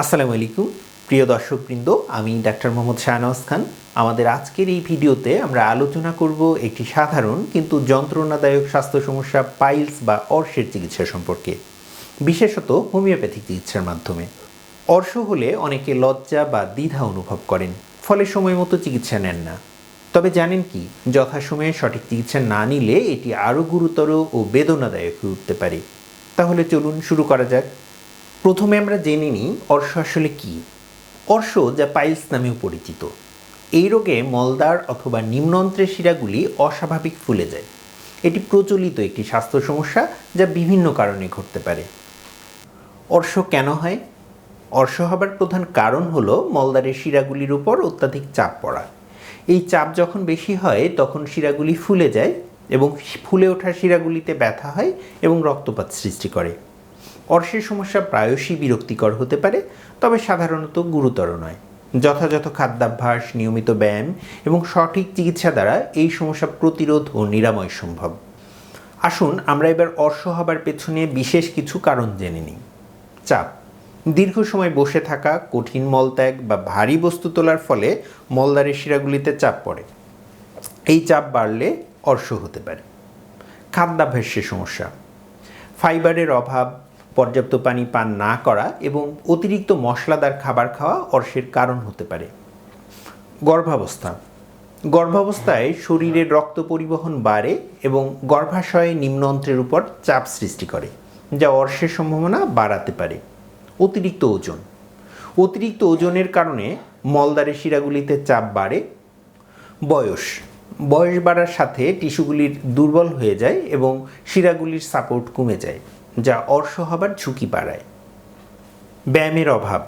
আসসালামু আলাইকুম। প্রিয় দর্শকবৃন্দ, আমি ডাক্তার মোহাম্মদ শাহনওয়াজ খান। আমাদের আজকের এই ভিডিওতে আমরা আলোচনা করব একটি সাধারণ কিন্তু যন্ত্রণাদায়ক স্বাস্থ্য সমস্যা, পাইলস বা অর্শের চিকিৎসা সম্পর্কে। বিশেষত হোমিওপ্যাথিক চিকিৎসার মাধ্যমে। অর্শ হলে অনেকে লজ্জা বা দ্বিধা অনুভব করেন, ফলে সময় মতো চিকিৎসা নেন না। তবে জানেন কি, যথাসময়ে সঠিক চিকিৎসা না নিলে এটি আরও গুরুতর ও বেদনাদায়ক হয়ে উঠতে পারে। তাহলে চলুন শুরু করা যাক। প্রথমে আমরা জেনে নিই অর্শ আসলে কি? অর্শ যা পাইলস নামেও পরিচিত। এই রোগে মলদার অথবা নিম্নন্ত্রের শিরাগুলি অস্বাভাবিক ফুলে যায়। এটি প্রচলিত একটি স্বাস্থ্য সমস্যা যা বিভিন্ন কারণে ঘটতে পারে। অর্শ কেন হয়? অর্শ হবার প্রধান কারণ হল মলদারের শিরাগুলির উপর অত্যাধিক চাপ পড়া। এই চাপ যখন বেশি হয়, তখন শিরাগুলি ফুলে যায় এবং ফুলে ওঠা শিরাগুলিতে ব্যথা হয় এবং রক্তপাত সৃষ্টি করে। অর্শের সমস্যা প্রায়শই বিরক্তিকর হতে পারে, তবে সাধারণত গুরুতর নয়। যথাযথ খাদ্যাভ্যাস, নিয়মিত ব্যায়াম এবং সঠিক চিকিৎসা দ্বারা এই সমস্যা প্রতিরোধ ও নিরাময় সম্ভব। আসুন, আমরা এবার অর্শ হবার পেছনে বিশেষ কিছু কারণ জেনে নিই। চাপ। দীর্ঘ সময় বসে থাকা, কঠিন মলত্যাগ বা ভারী বস্তু তোলার ফলে মলদারের শিরাগুলিতে চাপ পড়ে। এই চাপ বাড়লে অর্শ হতে পারে। খাদ্যাভ্যাসের সমস্যা। ফাইবারের অভাব পর্যাপ্ত পানি পান না করা এবং অতিরিক্ত মশলাদার খাবার খাওয়া অর্শের কারণ হতে পারে। গর্ভাবস্থা। গর্ভাবস্থায় শরীরের রক্ত পরিবহন বাড়ে এবং গর্ভাশয়ে নিম্নন্ত্রের উপর চাপ সৃষ্টি করে, যা অর্শের সম্ভাবনা বাড়াতে পারে। অতিরিক্ত ওজন। অতিরিক্ত ওজনের কারণে মলদারের শিরাগুলিতে চাপ বাড়ে। বয়স। বয়স বাড়ার সাথে টিস্যুগুলির দুর্বল হয়ে যায় এবং শিরাগুলির সাপোর্ট কমে যায়। যা অর্শ হবার ঝুঁকি বাড়ায়। ব্যায়ামের অভাব।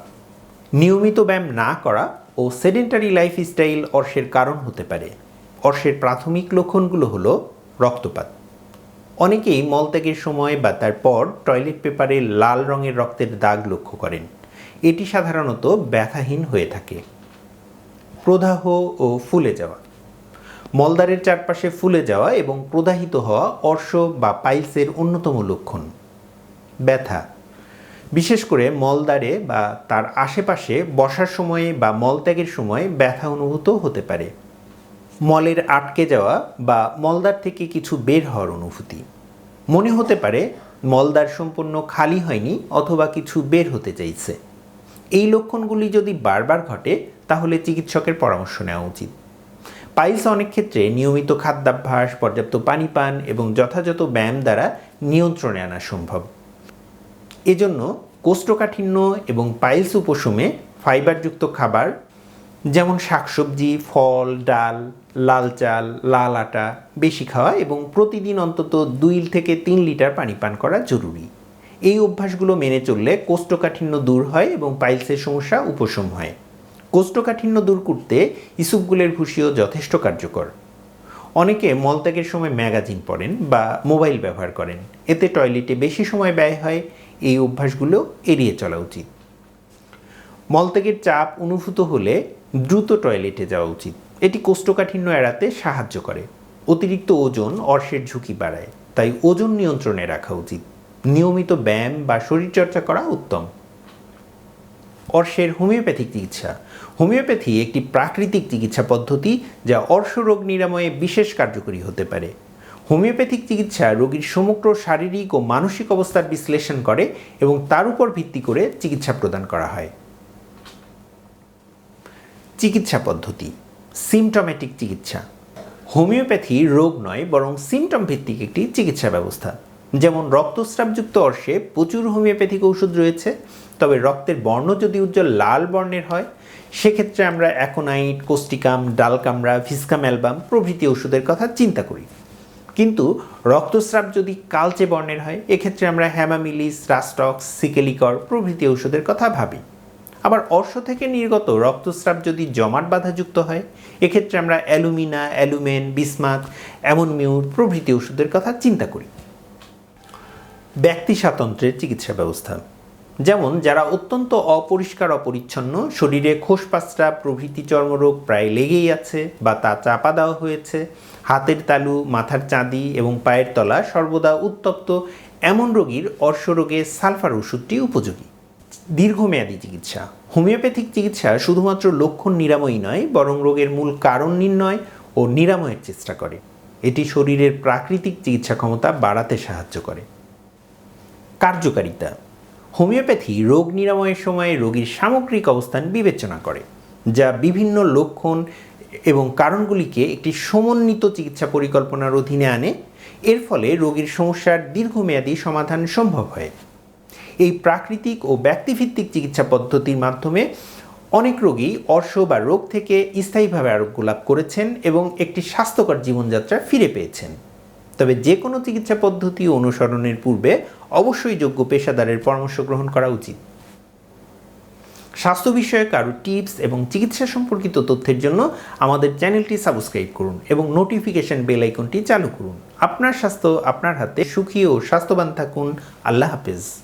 নিয়মিত ব্যায়াম না করা ও সেডেন্টারি লাইফস্টাইল অর্শের কারণ হতে পারে। অর্শের প্রাথমিক লক্ষণগুলো হলো রক্তপাত। অনেকেই মলত্যাগের সময় বা তারপর টয়লেট পেপারে লাল রঙের রক্তের দাগ লক্ষ্য করেন। এটি সাধারণত ব্যথাহীন হয়ে থাকে। প্রদাহ ও ফুলে যাওয়া। মলদারের চারপাশে ফুলে যাওয়া এবং প্রদাহিত হওয়া অর্শ বা পাইলসের অন্যতম লক্ষণ। ব্যথা। বিশেষ করে মলদারে বা তার আশেপাশে বসার সময়ে বা মলত্যাগের সময় ব্যথা অনুভূত হতে পারে। মলের আটকে যাওয়া বা মলদার থেকে কিছু বের হওয়ার অনুভূতি। মনে হতে পারে মলদার সম্পূর্ণ খালি হয়নি অথবা কিছু বের হতে চাইছে। এই লক্ষণগুলি যদি বারবার ঘটে, তাহলে চিকিৎসকের পরামর্শ নেওয়া উচিত। পাইলস অনেক ক্ষেত্রে নিয়মিত খাদ্যাভ্যাস, পর্যাপ্ত পানি পান এবং যথাযথ ব্যায়াম দ্বারা নিয়ন্ত্রণে আনা সম্ভব। এজন্য কোষ্ঠকাঠিন্য এবং পাইলস উপশমে ফাইবারযুক্ত খাবার, যেমন শাকসবজি, ফল, ডাল, লাল চাল, লাল আটা বেশি খাওয়া এবং প্রতিদিন অন্তত দুই থেকে তিন লিটার পানি পান করা জরুরি। এই অভ্যাসগুলো মেনে চললে কোষ্ঠকাঠিন্য দূর হয় এবং পাইলসের সমস্যা উপশম হয়। কোষ্ঠকাঠিন্য দূর করতে ইসুপগুলের ভুষিও যথেষ্ট কার্যকর। অনেকে মলত্যাগের সময় ম্যাগাজিন পড়েন বা মোবাইল ব্যবহার করেন। এতে টয়লেটে বেশি সময় ব্যয় হয় এই অভ্যাসগুলো এড়িয়ে চলা উচিত। মলত্যাগের চাপ অনুভূত হলে দ্রুত টয়লেটে যাওয়া উচিত। এটি কোষ্ঠকাঠিন্য এড়াতে সাহায্য করে। অতিরিক্ত ওজন অর্শের ঝুঁকি বাড়ায়, তাই ওজন নিয়ন্ত্রণে রাখা উচিত। নিয়মিত ব্যায়াম বা শরীরচর্চা করা উত্তম। অর্শের হোমিওপ্যাথিক চিকিৎসা। হোমিওপ্যাথি একটি প্রাকৃতিক চিকিৎসা পদ্ধতি যা অর্শ রোগ নিরাময়ে বিশেষ কার্যকরী হতে পারে। হোমিওপ্যাথিক চিকিৎসা রোগীর সমগ্র শারীরিক ও মানসিক অবস্থার বিশ্লেষণ করে এবং তার উপর ভিত্তি করে চিকিৎসা প্রদান করা হয়। চিকিৎসা পদ্ধতি সিমটমেটিক চিকিৎসা। হোমিওপ্যাথি রোগ নয়, বরং সিমটম ভিত্তিক একটি চিকিৎসা ব্যবস্থা। যেমন রক্তস্রাবযুক্ত অর্শে প্রচুর হোমিওপ্যাথিক ওষুধ রয়েছে, তবে রক্তের বর্ণ যদি উজ্জ্বল লাল বর্ণের হয়, সেক্ষেত্রে আমরা aconite causticum dulcamara viscum album প্রভৃতি ওষুধের কথা চিন্তা করি। কিন্তু রক্তস্রাব যদি কালচে বর্ণের হয়, এক্ষেত্রে আমরা হ্যামামিলিস, রাস্টক্স, সিকেলিকর প্রভৃতি ওষুধের কথা ভাবি। আবার অর্শ থেকে নির্গত রক্তস্রাব যদি জমাট বাধাযুক্ত হয়, এক্ষেত্রে আমরা অ্যালুমিনা, অ্যালুমেন বিসমাত অ্যামোনমিউর প্রভৃতি ওষুধের কথা চিন্তা করি। ব্যক্তি স্বাতন্ত্র্যের চিকিৎসা ব্যবস্থা। যেমন, যারা অত্যন্ত অপরিষ্কার, অপরিচ্ছন্ন, শরীরে খোসপাসরা, প্রভৃতি চর্মরোগ প্রায় লেগেই আছে বা তা চাপা দেওয়া হয়েছে। হাতের তালু, মাথার চাঁদি এবং পায়ের তলা সর্বদা উত্তপ্ত। এমন রোগীর অর্শরোগে সালফার ওষুধটি উপযোগী। দীর্ঘমেয়াদী চিকিৎসা। হোমিওপ্যাথিক চিকিৎসা শুধুমাত্র লক্ষণ নিরাময়ই নয়, বরং রোগের মূল কারণ নির্ণয় ও নিরাময়ের চেষ্টা করে। এটি শরীরের প্রাকৃতিক চিকিৎসা ক্ষমতা বাড়াতে সাহায্য করে। কার্যকারিতা। হোমিওপ্যাথি রোগ নিরাময়ের সময় রোগীর সামগ্রিক অবস্থান বিবেচনা করে, যা বিভিন্ন লক্ষণ এবং কারণগুলিকে একটি সমন্বিত চিকিৎসা পরিকল্পনার অধীনে আনে। এর ফলে রোগীর সমস্যার দীর্ঘমেয়াদী সমাধান সম্ভব হয়। এই প্রাকৃতিক ও ব্যক্তিভিত্তিক চিকিৎসা পদ্ধতির মাধ্যমে অনেক রোগী অর্শ বা রোগ থেকে স্থায়ীভাবে আরোগ্য লাভ করেছেন এবং একটি স্বাস্থ্যকর জীবনযাত্রা ফিরে পেয়েছেন। তবে যে কোনো চিকিৎসা পদ্ধতি অনুসরণের পূর্বে অবশ্যই যোগ্য পেশাদারের পরামর্শ গ্রহণ করা উচিত। স্বাস্থ্য বিষয়ক আরও টিপস এবং চিকিৎসা সম্পর্কিত তথ্যের জন্য আমাদের চ্যানেলটি সাবস্ক্রাইব করুন এবং নোটিফিকেশন বেল আইকনটি চালু করুন। আপনার স্বাস্থ্য আপনার হাতে, সুখী ও স্বাস্থ্যবান থাকুন। আল্লাহ হাফেজ।